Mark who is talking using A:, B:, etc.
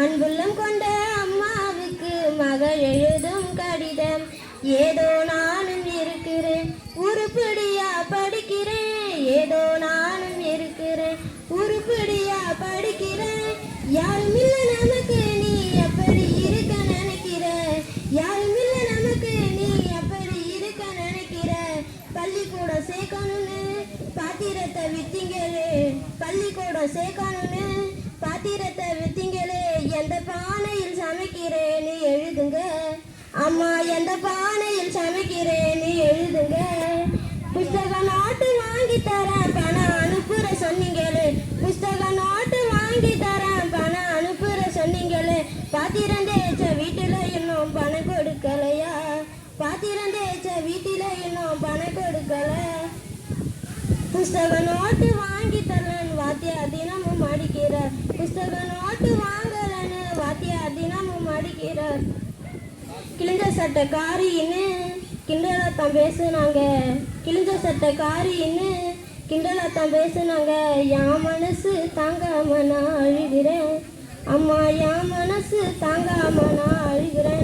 A: அன்புள்ளம் கொண்ட அம்மாவுக்கு மகள் எழுதும் கடிதம். ஏதோ நானும் இருக்கிறேன் உருப்படியா படிக்கிறேன். ஏதோ நானும் இருக்கிறேன் உருப்படியா படிக்கிறேன். யாரும் இல்ல நமக்கு நீ எப்படி இருக்க நினைக்கிற யாரும் இல்ல நமக்கு நீ எப்படி இருக்க நினைக்கிற பள்ளிக்கூடம் சேர்க்கணும்னு பாத்திரத்தை வித்திங்களே. பள்ளிக்கூடம் சேர்க்கணும்னு பாத்திரத்தை வித்திங்களே. எந்த பானையில் சமைக்கிறேன்னு எழுதுங்க. அம்மா எந்த பானையில் சமைக்கிறேன்னு எழுதுங்க. புஸ்தக நோட்டு வாங்கி தரேன் பணம் அனுப்புற சொன்னீங்களே. புஸ்தக நோட்டு வாங்கி தரேன் பணம் அனுப்புற சொன்னீங்களே. பாத்திரம் தேய்ச்ச வீட்டுல இன்னும் பணம் கொடுக்கலையா? பாத்திரம் தேய்ச்ச வீட்டுல இன்னும் பணம் கொடுக்கல. புஸ்தக நோட்டு வாங்கி தரேன் வாத்தியா தினமும் அடிக்கிற. புஸ்தக நோட்டு வாங்கி அடிக்கிறார் கிழிஞ்ச சட்டை காரின்னு கிண்டலாத்தான் பேசுனாங்க. கிழிஞ்ச சட்டை காரின்னு கிண்டலாத்தான் பேசுனாங்க. என் மனசு தாங்காம நான் அழுகிறேன் அம்மா என் மனசு தாங்காம நான் அழுகிறேன்